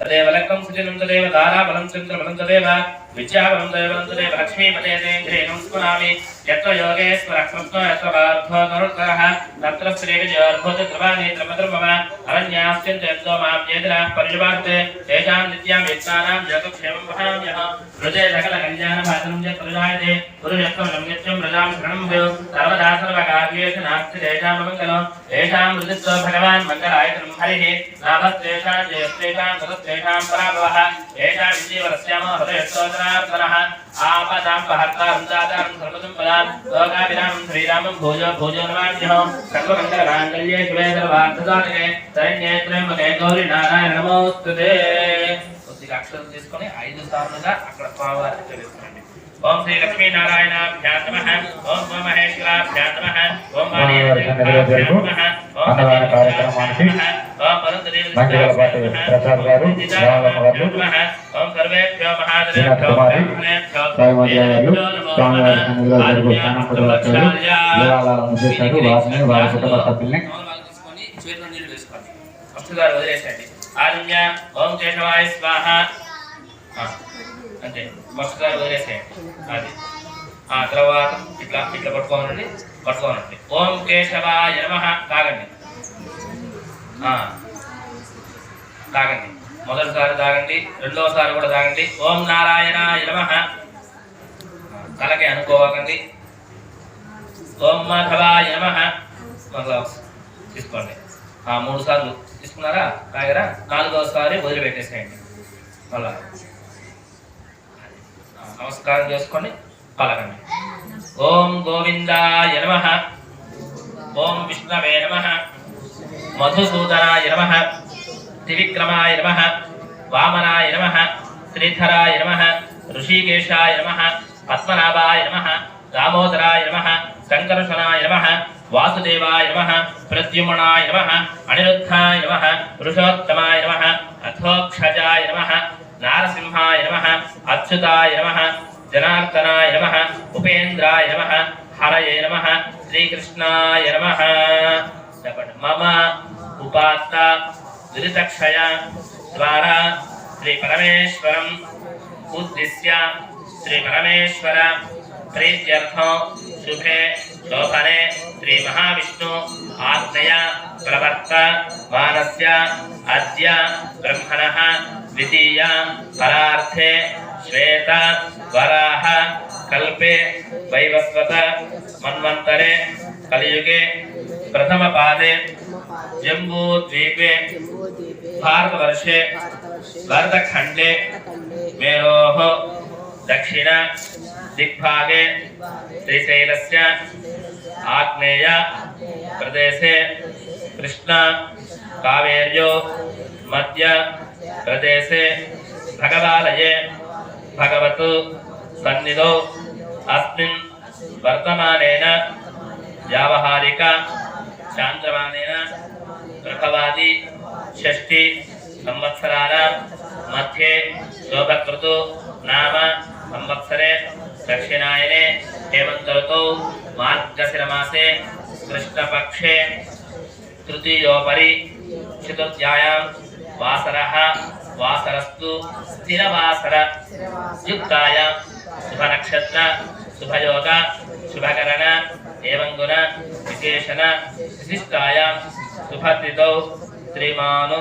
तदेव लक्कं सुजनं तदेव दाराबलं चन्द्रबलं तदेव विद्याबलं तदेव तदेव लक्ष्मीपते तेङ्घ्रेणं स्मरामि यत्र योगेश्वरः कृष्णो यत्र पार्थो गरुडकरः तत्र श्रीविजयोर्भूतद्रवानेत्रमधुर्मम अरण्यास्त्यन्त यद्दो मां येदिनः परिजवार्ते तेषां नित्यां यत्नानां योगक्षेमं वहाम्यः हृदय सकलकल्याणभाजनं च प्रजायते पुरुषत्वं नित्यं प्रजां शरणं भयो सर्वदा सर्वकार्येषु नास्ति तेषां मङ्गलं तेषां मृदित्व भगवान् मङ्गलायतनं हरिः लाभस्तेषां जयस्तेषां सतस्तेषां पराभवः నారాయణ నమోస్తుతే కొద్దిగా తీసుకొని ఐదు సార్లుగా అక్కడ స్వామివారికి తెలుసుకోండి ఓం శ్రీ లక్ష్మీనారాయణాభ్యాం నమ ఓం మహేశ్వరాభ్యాం నమ ఓం కార్యక్రమానికి ఓం వరుణదేవి ప్రసాద్ గారు, రామలమ్మ గారు, శ్రీనాథ్ కుమారి, సాయి గారు స్వామివారి సన్నిధిలో జరుగు స్నానం వచ్చారు విరాళాలను చేశారు వారిని వారి కుటుంబ సభ్యుల్ని ఓం కేశవాయ స్వాహ వదిలేసేయండి అది ఆ తర్వాత ఇట్లా ఇట్లా పట్టుకోనండి పట్టుకోనండి ఓం కేశవాయ నమ తాగండి. తాగండి. మొదటిసారి తాగండి రెండోసారి కూడా తాగండి. ఓం నారాయణ నమః. తలకి అనుకోవకండి. ఓం మాధవాయ నమ. మరలా తీసుకోండి. ఆ మూడు సార్లు తీసుకున్నారా? తాగరా? నాలుగోసారి వదిలిపెట్టేసేయండి. మళ్ళా నమస్కారం చేసుకొని పలకండి. ఓం గోవిందాయ నమ. ఓం విష్ణవే నమ. మధుసూదనాయ నమ త్రివిక్రమాయ నమ వామనాయ నమ శ్రీధరాయ నమ ఋషికేశాయ నమ పద్మనాభాయ నమ దామోదరాయ నమ సంకర్షణాయ నమ వాసుదేవాయ నమ ప్రద్యుమ్నాయ నమ అనిరుద్ధాయ నమ పురుషోత్తమాయ నమ అథోక్షజాయ నమ నారసింహాయ నమ అచ్యుతాయ నమ జనార్దనాయ నమ ఉపేంద్రాయ నమ హరయే నమ శ్రీకృష్ణాయ నమ. मम उपात्त दुरितक्षय द्वारा श्रीपरमेश्वरम् उद्दिश्य श्रीपरमेश्वर प्रीत्यर्थं शुभे शोभने श्रीमहाविष्णु आज्ञया प्रवर्त मानस्य अद्य ब्रह्मणः द्वितीया परार्थे श्वेत वराह कल्पे वैवस्वत मन्वन्तरे कलियुगे కల్పే వైవస్వత మన్వంతరే కలియుగే ప్రథమ పాదే జంబూద్వీపే భారతవర్షే భరతఖండే మేరోः దక్షిణ దిగ్భాగే శ్రీశైలస్య ఆగ్నేయ ప్రదేశే కృష్ణ కావేర్యో మధ్య ప్రదేశే భగవాలయే चांद्रमानेन प्रथवादि षष्टि संवत्सराणां मध्ये शोभकृतु नाम संवत्सरे दक्षिणायने हेमन्तऋतौ मार्गशिमासे कृष्णपक्षे तृतीयोपरी चतुर्थ्यायां वासरः वासरस्तु स्थिरवासर। युक्तायां शुभनक्षत्र शुभयोग शुभकरण ఏవంగున విశేషణ విశిష్టాయాం సుభద్రితౌ శ్రీమాను